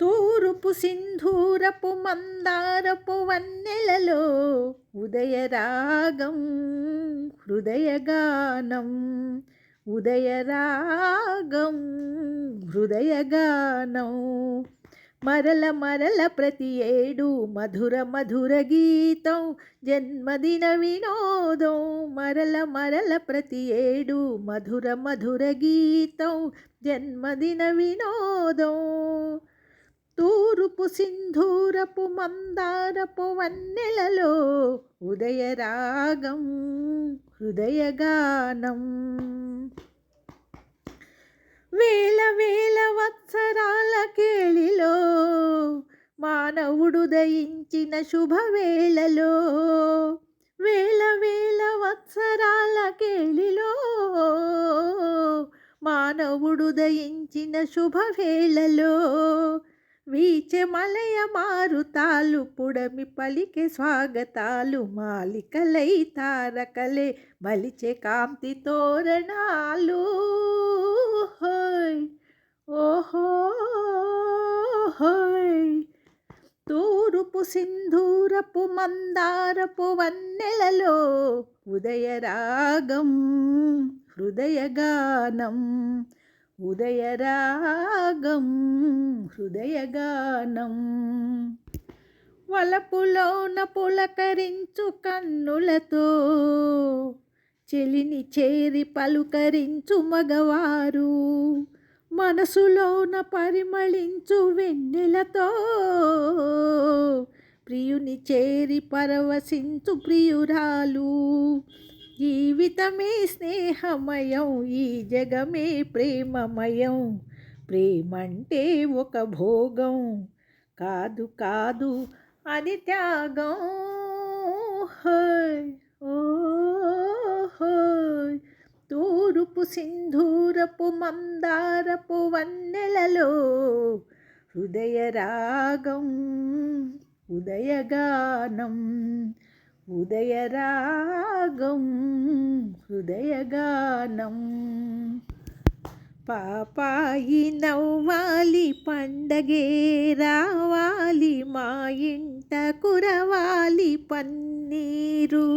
తూరుపు సింధూరపు మందారపు వన్నెలలో ఉదయరాగం హృదయగానం ఉదయరాగం హృదయగానం. మరల మరల ప్రతి ఏడు మధుర మధుర గీతం జన్మదిన వినోదం. మరల మరల ప్రతి ఏడు మధుర మధుర గీతం జన్మదిన వినోదం. తూరుపు సింధూరపు మందారపు వన్నెలలో ఉదయరాగం హృదయగానం. వేల వేల వత్సరాల కేళిలో మానవుడు దయించిన శుభవేళలో వేల వేల వత్సరాల కేళిలో మానవుడు దయించిన శుభవేళలో వీచె మలయ మారుతాలు పుడమి పలికే స్వాగతాలు మాలికలై తారకలే బలిచే కాంతి తోరణాలు. హోయ్! ఓహో! తూరుపు సింధూరపు మందారపు వన్నెలలో ఉదయరాగం హృదయగానం. ఉదయరాగం హృదయగానం. వలపులోన పులకరించు కన్నులతో చెలిని చేరి పలుకరించు మగవారు. మనసులోన పరిమళించు వెన్నెలతో ప్రియుని చేరి పరవశించు ప్రియురాలు. జీవితమే స్నేహమయం ఈ జగమే ప్రేమమయం. ప్రేమంటే ఒక భోగం కాదు కాదు అది త్యాగం. తూరుపు సింధూరపు మందారపు వన్నెలలో హృదయరాగం ఉదయగానం. ఉదయరాగం హృదయగానం. పాపాయి నవ్వాలి పండగే రావాలి మా ఇంట కురవాలి పన్నీరు.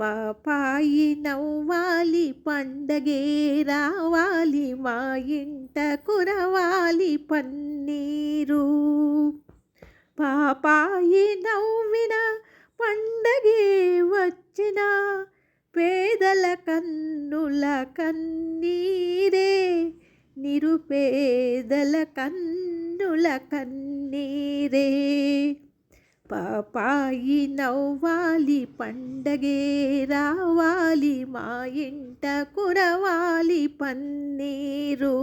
పాపాయి నవ్వాలి పండగే రావాలి మా ఇంట కురవాలి పన్నీరు. పాపాయి నవ్విన పండగే వచ్చిన పేదల కన్నుల కన్నీరే నిరుపేదల కన్నుల కన్నీరే. పాపాయి నవ్వాలి పండగే రావాలి మా ఇంట కురవాలి పన్నీరు.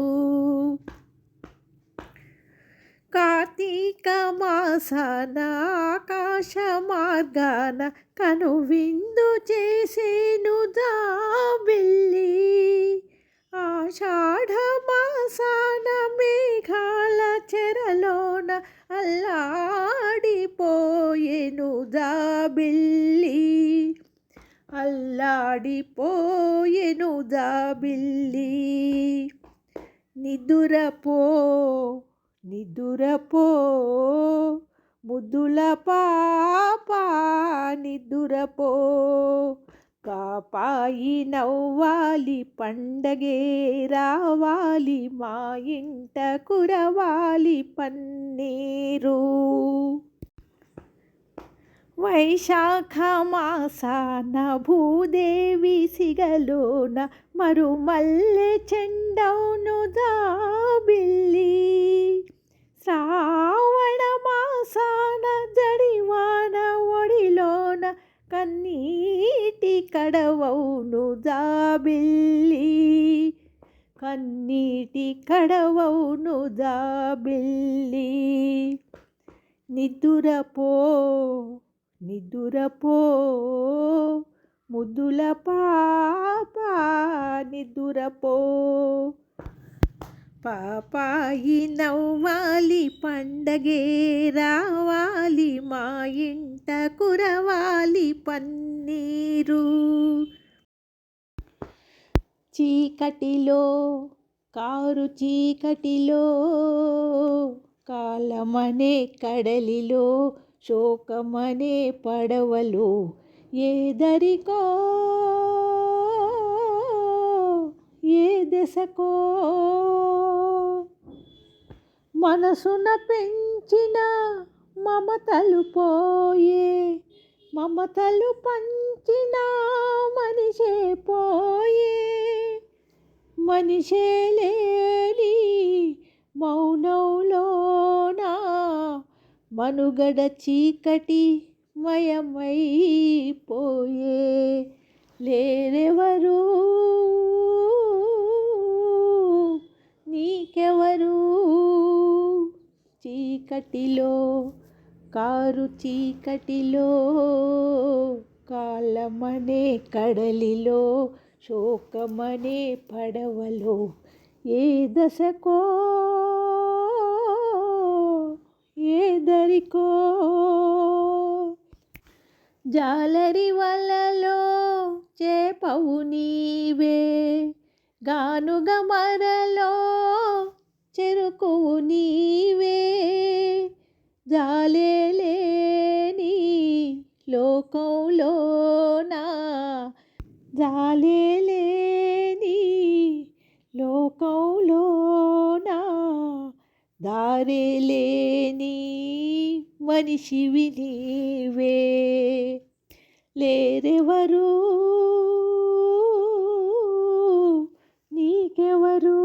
కార్తీక మాసన ఆకాశ మార్గాన కను విందు చేసేను దాబిల్లి ఆషాఢ మాసాన మేఘాల చెరలోన అల్లాడిపోయేను దాబిల్లి అల్లాడిపోయేను దాబిల్లి నిదురపో నిదురపో ముద్దుల పాప నిదురపో. కాపాయి నవ్వాలి పండగే రావాలి మా ఇంట కురవాలి పన్నీరు. వైశాఖ మాసాన భూదేవి సిగలోన మరుమల్లె చెండౌను దాబిల్లి శ్రావణ మాసాన జడివాన ఒడిలోన కన్నీటి కడవౌను జాబిల్లి. కన్నీటి కడవౌను జాబిల్లి. నిదురపో నిదురపో ముద్దుల పాప నిదురపో పాపాయి నవ్వాలి పండగే రావాలి మా ఇంట కురవాలి పన్నీరు. చీకటిలో కారు చీకటిలో కాలమనే కడలిలో శోకమనే పడవలో ఏదరికో ఏ దశకో? మనసున పెంచిన మమతలు పోయే మమతలు పంచిన మనిషే పోయే. మనిషే లేని మౌనంలోనా మనుగడ చీకటి మయమైపోయే. లేరెవరు చీకటిలో కారు చీకటిలో కాలమనే కడలిలో శోకమనే పడవలో ఏ దశకో ఏ దరికో. జాలరి వలలో చేపవు నీవే గానుగ మరలో చెరుకువు నీవే. జాలే లేని లోకంలోనా జాలే లేని లోకంలోనా దారే లేని మనిషివి నీవే లేరెవరు? నీకెవరు?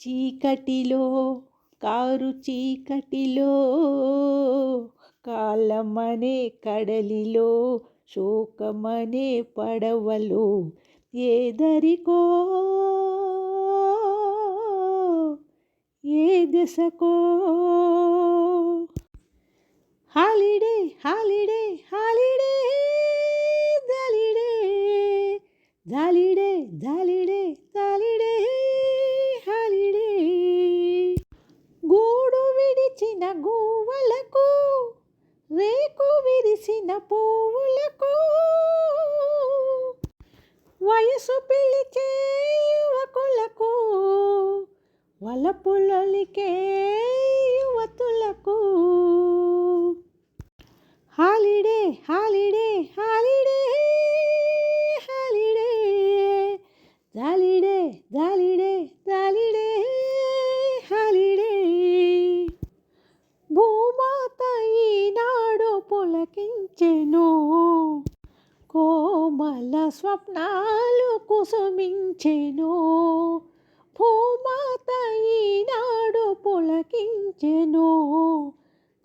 చీకటిలో కారు చీకటిలో కాలమనే కడలిలో శోకమనే పడవలో ఏదరికో ఏ దశకో. Holiday holiday holiday జాలిడే జాలిడే జాలిడే. విరిచిన గువ్వలకు రేకు విరిసిన పువ్వులకు. వయసు పిలిచే యువకులకు వలపులొలికే యువతులకు. Holiday holiday holiday. పులకించెను కోమల స్వప్నాలు కుసుమించెను. భూమాత ఈనాడు పులకించెను.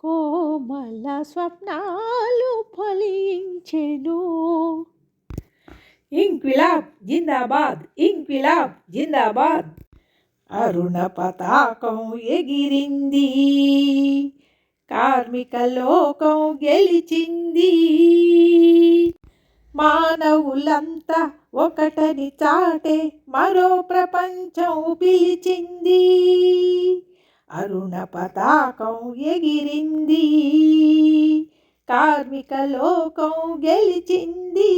కోమల స్వప్నాలు ఫలించెను. ఇంక్విలాబ్ జిందాబాద్ ఇంక్విలాబ్ జిందాబాద్. అరుణ పతాకం ఎగిరింది. కార్మిక లోకం గెలిచింది. మానవులంతా ఒకటని చాటే మరో ప్రపంచం పిలిచింది. అరుణ పతాకం ఎగిరింది. కార్మిక లోకం గెలిచింది.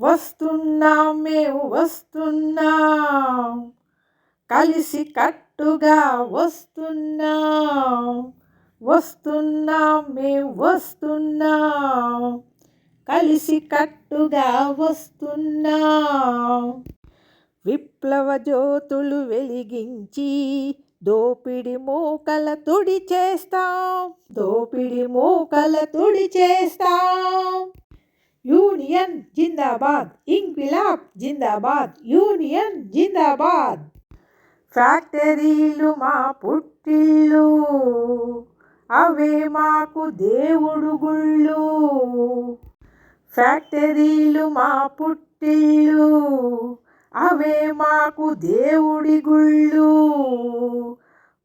వస్తున్నాం మేము వస్తున్నాం. కలిసి కట్ కట్టుగా వస్తున్నాం. వస్తున్నాం మేము వస్తున్నాం. కలిసి కట్టుగా వస్తున్నాం. విప్లవ జ్యోతులు వెలిగించి దోపిడి మూకల తుడి చేస్తాం. దోపిడి మూకల తుడి చేస్తాం. యూనియన్ జిందాబాద్ ఇంక్విలాబ్ జిందాబాద్ యూనియన్ జిందాబాద్. ఫ్యాక్టరీలు మా పుట్టిళ్ళు అవే మాకు దేవుడు గుళ్ళు. ఫ్యాక్టరీలు మా పుట్టిళ్ళు అవే మాకు దేవుడి గుళ్ళు.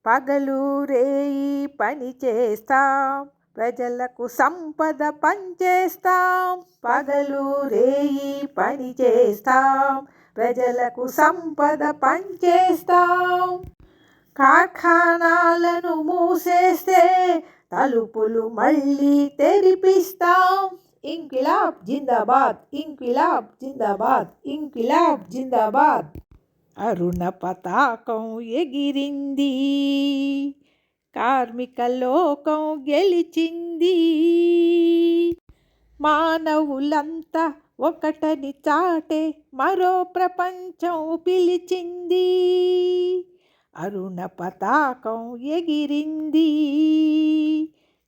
పగలు రేయి పని చేస్తాం ప్రజలకు సంపద పంచేస్తాం. పగలు రేయి పని చేస్తాం ప్రజలకు సంపద పంచేస్తాం. కార్ఖానాలను మూసేస్తే తలుపులు మళ్ళీ తెరిపిస్తాం. ఇంకిలాబ్ జిందాబాద్ ఇంకిలాబ్ జిందాబాద్ ఇంకిలాబ్ జిందాబాద్. అరుణ పతాకం ఎగిరింది. కార్మిక లోకం గెలిచింది. మానవులంతా ఒకటని చాటే మరో ప్రపంచం పిలిచింది. అరుణ పతాకం ఎగిరింది.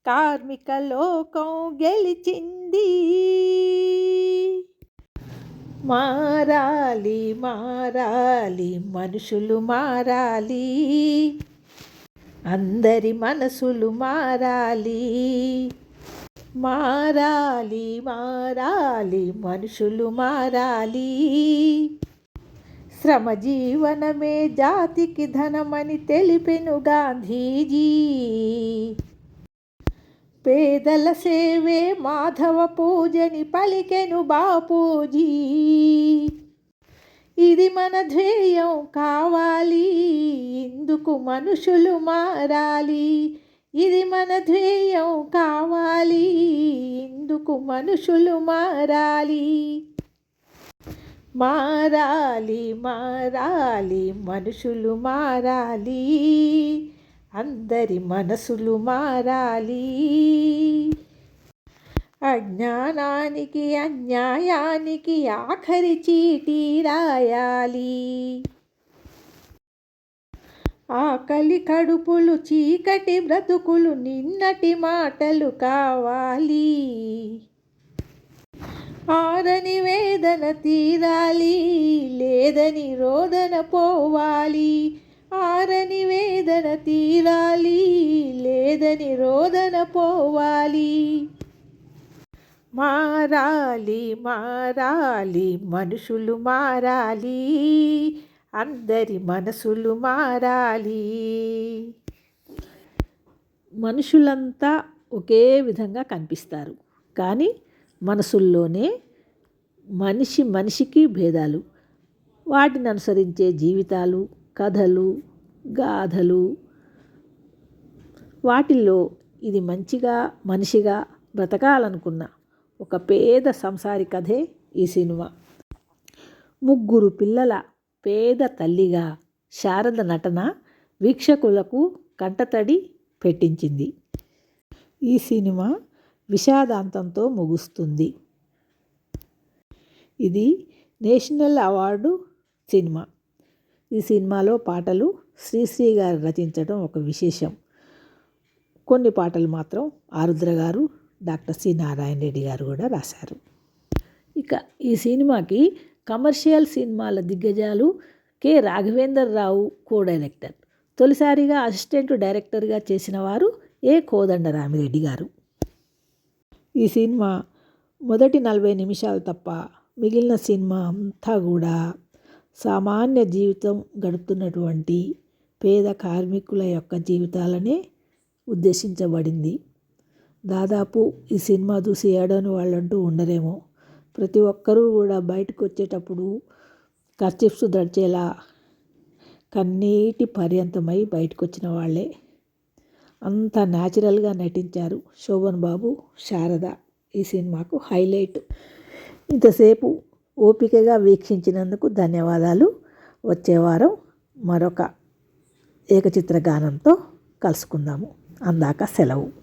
కార్మిక లోకం గెలిచింది. మారాలి మారాలి మనుషులు మారాలి. అందరి మనసులు మారాలి. మారాలి మారాలి మనుషులు మారాలి. శ్రమ జీవనమే జాతికి ధనమని తెలిపెను గాంధీజీ. పేదల సేవే మాధవ పూజని పలికెను బాపూజీ. ఇది మన ధ్యేయం కావాలి ఇందుకు మనుషులు మారాలి. ఇది మన ధ్యేయం కావాలి. ఇందుకు మనుషులు మారాలి. మారాలి మారాలి మనుషులు మారాలి. అందరి మనసులు మారాలి. అజ్ఞానానికి అన్యాయానికి ఆఖరి చీటీ రాయాలి. ఆకలి కడుపులు చీకటి బ్రతుకులు నిన్నటి మాటలు కావాలి. ఆరని వేదన తీరాలి లేదని రోదన పోవాలి. ఆరని వేదన తీరాలి లేదని రోదన పోవాలి. మారాలి మారాలి మనుషులు మారాలి. అందరి మనసులు మారాలి. మనుషులంతా ఒకే విధంగా కనిపిస్తారు. కానీ మనసుల్లోనే మనిషి మనిషికి భేదాలు. వాటిని అనుసరించే జీవితాలు కథలు గాథలు. వాటిల్లో ఇది మంచిగా మనిషిగా బ్రతకాలనుకున్న ఒక పేద సంసారి కథే ఈ సినిమా. ముగ్గురు పిల్లల పేద తల్లిగా శారద నటన వీక్షకులకు కంటతడి పెట్టించింది. ఈ సినిమా విషాదాంతంతో ముగుస్తుంది. ఇది నేషనల్ అవార్డు సినిమా. ఈ సినిమాలో పాటలు శ్రీశ్రీ గారు రచించడం ఒక విశేషం. కొన్ని పాటలు మాత్రం ఆరుద్ర గారు డాక్టర్ సి నారాయణ రెడ్డి గారు కూడా రాశారు. ఇక ఈ సినిమాకి కమర్షియల్ సినిమాల దిగ్గజాలు K. Raghavender Rao co director తొలిసారిగా అసిస్టెంట్ డైరెక్టర్గా చేసిన వారు ఏ. కోదండరామిరెడ్డి గారు. ఈ సినిమా మొదటి నలభై నిమిషాలు తప్ప మిగిలిన సినిమా అంతా కూడా సామాన్య జీవితం గడుపుతున్నటువంటి పేద కార్మికుల యొక్క జీవితాలనే ఉద్దేశించబడింది. దాదాపు ఈ సినిమా చూసి ఏడని వాళ్ళంటూ ఉండరేమో. ప్రతి ఒక్కరూ కూడా బయటకు వచ్చేటప్పుడు కర్చిప్స్ దడిచేలా కన్నీటి పర్యంతమై బయటకు వచ్చిన వాళ్ళే. అంత న్యాచురల్గా నటించారు శోభన్ బాబు శారద. ఈ సినిమాకు హైలైట్. ఇంతసేపు ఓపికగా వీక్షించినందుకు ధన్యవాదాలు. వచ్చే వారం మరొక ఏకచిత్ర గానంతో కలుసుకుందాము. అందాక సెలవు.